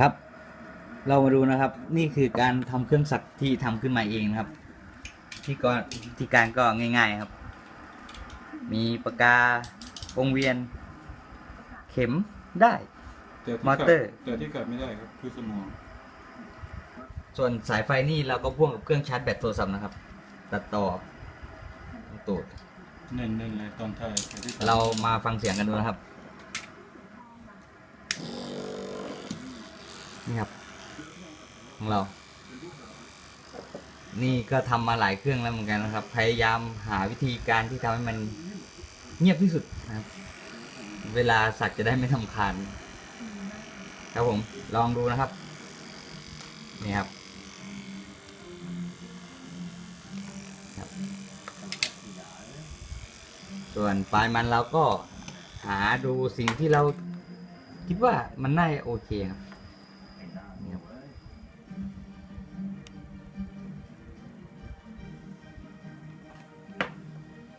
ครับ เรามาดูนะครับ นี่คือการทำเครื่องสักที่ทำขึ้นมาเองนะครับ ที่ก็ที่การก็ง่าย ๆครับ มีปากกาวงเวียน เข็มได้แต่ที่มอเตอร์ขาดแต่ที่ขาดไม่ได้ครับคือสมอง ส่วนสายไฟนี่เราก็พ่วงกับเครื่องชาร์จแบตโทรศัพท์นะครับ ตัดต่อตูดเน้นเน้นเลยตอนท้ายแต่ที่ขดเรามาฟังเสียงกันดูนะครับ นี่ครับ ของเรา นี่ก็ทำมาหลายเครื่องแล้วเหมือนกันนะครับ พยายามหาวิธีการที่ทำให้มันเงียบที่สุดนะครับ เวลาสักจะได้ไม่ทำคาญครับผมลองดูนะครับ นี่ครับส่วนปลายมันเราก็หาดูสิ่งที่เราคิดว่ามันน่าโอเคครับ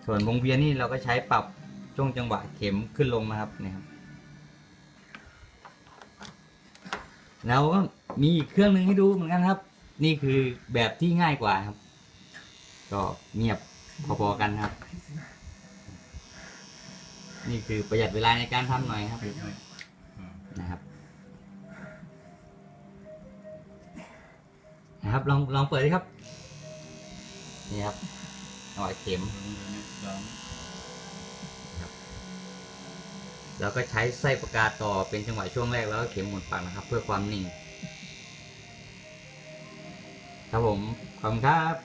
ส่วนวงเวียนนี่เราก็ใช้ปรับช่วงจังหวะเข็มขึ้นลงนะครับนี่ครับแล้วก็มีอีกเครื่องหนึ่งให้ดูเหมือนกันครับ นี่คือแบบที่ง่ายกว่าครับ ก็เงียบพอๆกันครับ นี่คือประหยัดเวลาในการทำหน่อยครับนะครับนะครับลองลองเปิดดิครับ นี่ครับ หอยเข็มแล้วก็ใช้ไส้ประกาต่อเป็นจังหวะช่วงแรกแล้วก็เข็มหมุนปากนะครับ เพื่อความนิ่ง ครับผมขอบคุณครับ